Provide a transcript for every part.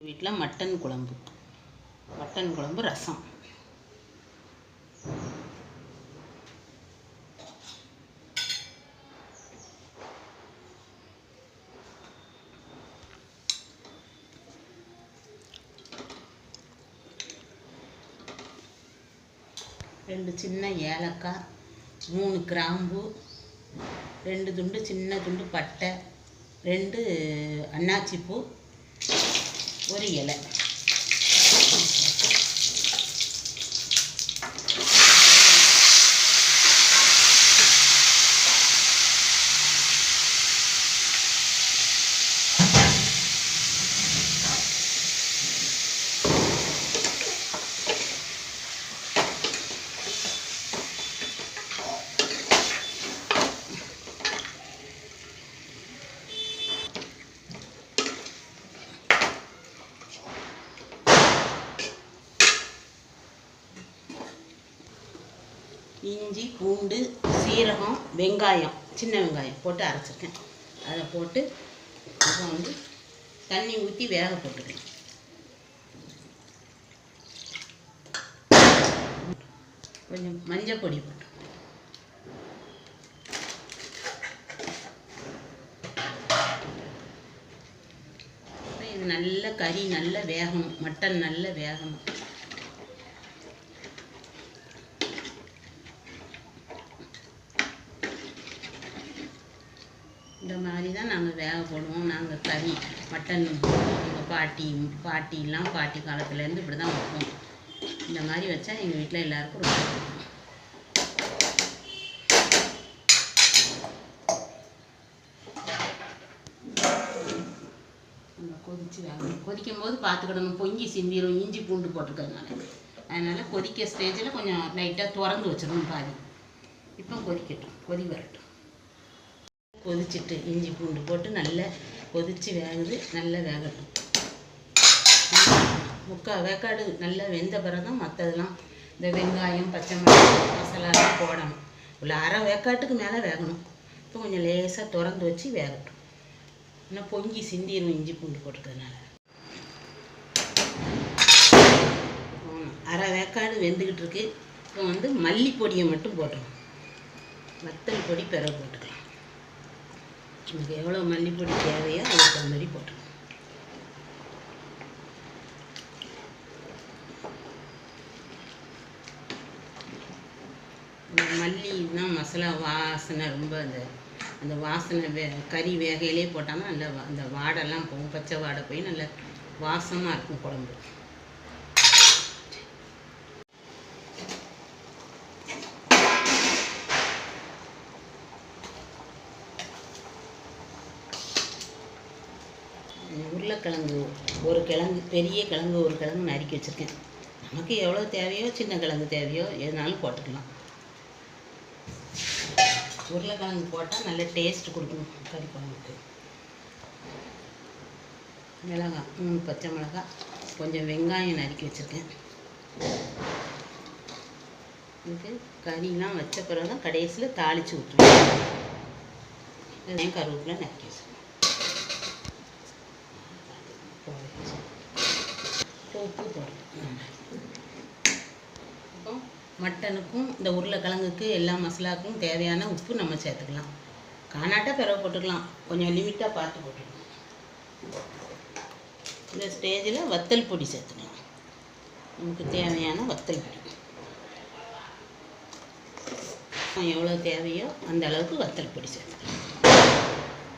வீட்டில் மட்டன் குழம்பு. மட்டன் குழம்பு ரசம். ரெண்டு சின்ன ஏலக்காய் மூணு கிராம்பு ரெண்டு துண்டு சின்ன துண்டு பட்டை ரெண்டு அன்னாச்சிப்பூ ஒரு இலை. இஞ்சி பூண்டு சீரகம் வெங்காயம் சின்ன வெங்காயம் போட்டு அரைச்சிருக்கேன். அதை போட்டு அப்புறம் வந்து தண்ணி ஊற்றி வேக போட்டுக்கணும். கொஞ்சம் மஞ்சள் பொடி போட்டு. இது நல்ல கறி நல்ல வேகணும் மட்டன் நல்ல வேகணும் இந்த மாதிரி தான் நாங்கள் வேக போடுவோம் நாங்கள் கறி மட்டன் எங்கள் பாட்டி பாட்டிலாம் பாட்டி காலத்துலேருந்து இப்படி தான் வைப்போம். இந்த மாதிரி வச்சா எங்கள் வீட்டில் எல்லாருக்கும் ரொம்ப பிடிக்கும். கொதிச்சு கொதிக்கும் போது பார்த்துக்கிடணும் பொங்கி சிந்திரும். இஞ்சி பூண்டு போட்டிருக்கறதுனால அதனால் கொதிக்க ஸ்டேஜில் கொஞ்சம் லைட்டாக திறந்து வச்சிடணும் பாதி. இப்போ கொதிக்கட்டும். கொதி வரட்டும். கொதிச்சிட்டு இஞ்சி பூண்டு போட்டு நல்லா கொதித்து வேகுது நல்லா வேகட்டும் முக்கால் வேக்காடு நல்லா வெந்த பிறகு தான் மற்றதெல்லாம் இந்த வெங்காயம் பச்சை மிளகாய் மசாலாலாம் போடணும். உள்ள அரை வேக்காட்டுக்கு மேலே வேகணும். இப்போ கொஞ்சம் லேசாக திறந்து வச்சு வேகட்டும். இன்னும் பொங்கி சிந்திரும் இஞ்சி பூண்டு போட்டுக்கிறதுனால. அரை வேக்காடு வெந்துக்கிட்டு இருக்கு. இப்போ வந்து மல்லிப்பொடியை மட்டும் போட்டுருவோம் வத்தல் பொடி பிறகு போட்டுக்கலாம். உங்களுக்கு எவ்வளோ மல்லிப்பொடி தேவையோ அதுக்கு தகுந்த மாதிரி போட்டுக்கணும் மல்லி தான் மசாலா வாசனை ரொம்ப அந்த அந்த வாசனை வே கறி வேகையிலே போட்டாமல் நல்ல வா- அந்த வாடெல்லாம் போகும். பச்சை வாடை போய் நல்ல வாசமாக இருக்கும் குழம்பு. உருளைக்கிழங்கு ஒரு கிழங்கு பெரிய கிழங்கு ஒரு கிழங்கு நறுக்கி வச்சுருக்கேன். நமக்கு எவ்வளோ தேவையோ சின்ன கிழங்கு தேவையோ எதுனாலும் போட்டுக்கலாம். உருளைக்கிழங்கு போட்டால் நல்ல டேஸ்ட் கொடுக்கும் கறி குழம்புக்கு. மிளகாய் மூணு பச்சை மிளகாய் கொஞ்சம் வெங்காயம் நறுக்கி வச்சுருக்கேன். இதுக்கு கறிலாம் வச்ச பிறகு தான் கடைசியில் தாளித்து விட்டுருவேன் கருவேப்பிலை நறுக்கி வச்சுருக்கேன். உப்பு போடணும் இப்போ மட்டனுக்கும் இந்த உருளைக்கிழங்குக்கு எல்லா மசாலாவுக்கும் தேவையான உப்பு நம்ம சேர்த்துக்கலாம். காணாட்டாக பிறகு போட்டுக்கலாம். கொஞ்சம் லிமிட்டாக பார்த்து போட்டுக்கலாம். இந்த ஸ்டேஜில் வத்தல் பொடி சேர்த்துக்கலாம். நமக்கு தேவையான வத்தல் பொடி. எவ்வளோ தேவையோ அந்த அளவுக்கு வத்தல் பொடி சேர்த்துக்கலாம்.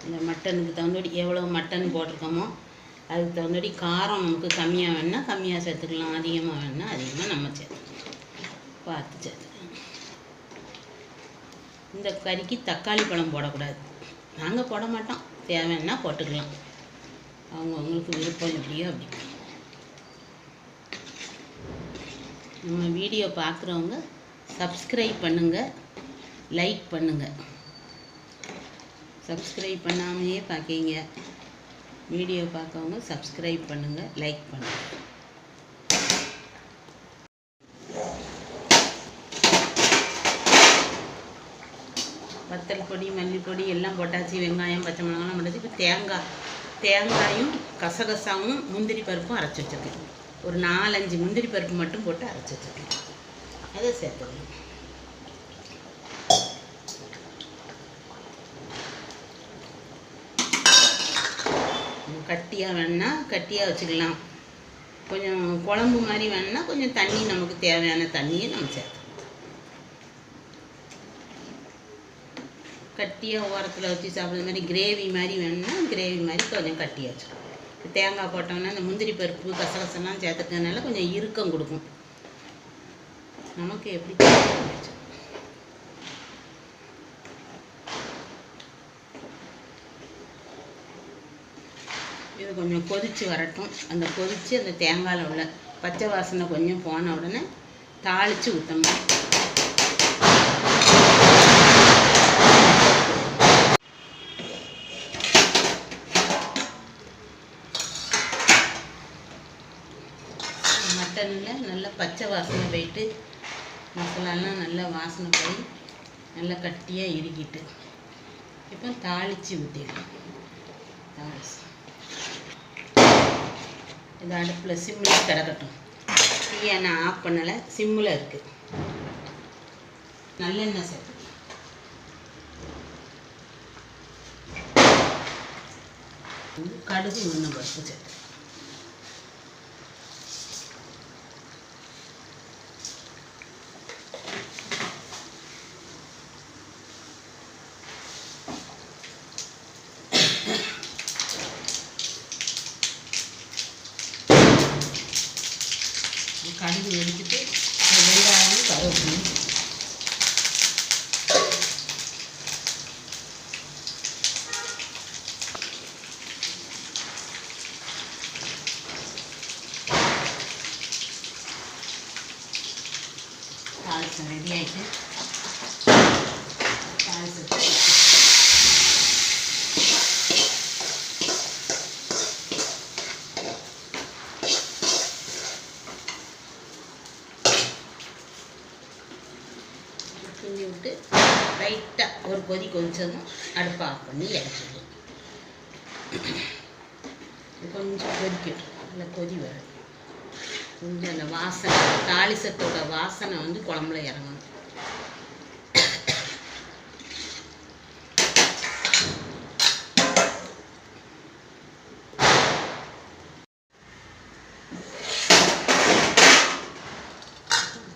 இந்த மட்டனுக்கு தகுந்தபடி எவ்வளோ மட்டன் போட்டிருக்கோமோ அதுக்கு தகுந்தபடி காரம் நமக்கு கம்மியாக வேணுன்னா கம்மியாக சேர்த்துக்கலாம். அதிகமாக வேணுன்னா அதிகமாக நம்ம சேர்த்துக்கலாம். பார்த்து சேர்த்துக்கலாம். இந்த கறிக்கு தக்காளி பழம் போடக்கூடாது. நாங்கள் போட மாட்டோம். தேவைன்னா போட்டுக்கலாம். அவங்கவுங்களுக்கு விருப்பம் எப்படியோ அப்படி நம்ம வீடியோ பார்க்குறவங்க சப்ஸ்கிரைப் பண்ணுங்கள் லைக் பண்ணுங்கள் சப்ஸ்கிரைப் பண்ணாமையே பார்க்கீங்க வீடியோ பார்க்கவங்க சப்ஸ்கிரைப் பண்ணுங்கள் லைக் பண்ணுங்கள் வத்தல் பொடி மல்லிப்பொடி எல்லாம் போட்டாச்சு. வெங்காயம் பச்சை மிளகாலாம் போட்டாச்சு. இப்போ தேங்காய். தேங்காயும் கசகசாவும் முந்திரி பருப்பும் அரைச்சி வச்சுருக்கேன். ஒரு நாலஞ்சு முந்திரி பருப்பு மட்டும் போட்டு அரைச்சி வச்சுருக்கேன். அதை சேர்த்துக்கணும். கட்டியாக வேணுன்னா கட்டியாக வச்சுக்கலாம். கொஞ்சம் குழம்பு மாதிரி வேணுன்னா கொஞ்சம் தண்ணி நமக்கு தேவையான தண்ணியை நம்ம சேர்த்துக்கலாம். கட்டியாக ஓரத்தில் வச்சு சாப்பிட்ற மாதிரி கிரேவி மாதிரி வேணும்னா கிரேவி மாதிரி கொஞ்சம் கட்டியாக வச்சுக்கலாம். தேங்காய் போட்டோம்னா இந்த முந்திரி பருப்பு கசகசெல்லாம் சேர்த்துக்கிறதுனால கொஞ்சம் இறுக்கம் கொடுக்கும். நமக்கு எப்படி தேவையோ வச்சுக்கலாம். இது கொஞ்சம் கொதித்து வரட்டும். அந்த கொதித்து அந்த தேங்காயில் உள்ள பச்சை வாசனை கொஞ்சம் போன உடனே தாளித்து ஊற்றணும் மட்டனில் நல்லா பச்சை வாசனை போயிட்டு மசாலாலாம் நல்லா வாசனை போய் நல்லா கட்டியாக இறுக்கிட்டு இப்போ தாளித்து ஊற்றிடலாம் தாளிச்சு. இது அடுப்பில் சிம்மில் கிடக்கட்டும் தீயை நான் ஆஃப் பண்ணலை சிம்மில் இருக்குது நல்லெண்ணெய் சேர்த்து. கடுகு உளுந்தம் பருப்பு சேர்த்து கடுகு வெடிச்சிட்டு வெங்காயம் கருவேப்பிலை தாளிச்சம் ரெடி ஆயிட்டு தாளிச்சத்தை கிண்டி விட்டு லைட்டாக ஒரு கொதி கொதிச்சதும் அடுப்பை ஆஃப் பண்ணி இறக்கிடுவோம் கொஞ்சம் கொதிக்கட்டும். நல்லா கொதி வரும் கொஞ்சம் அந்த வாசனை தாளிசத்தோட வாசனை வந்து குழம்புல இறங்கணும்.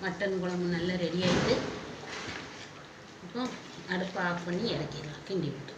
மட்டன் குழம்பு நல்லா ரெடி ஆகிட்டு இப்போ அடுப்பை ஆஃப் பண்ணி இறக்கிடலாம் கிண்டி விட்டு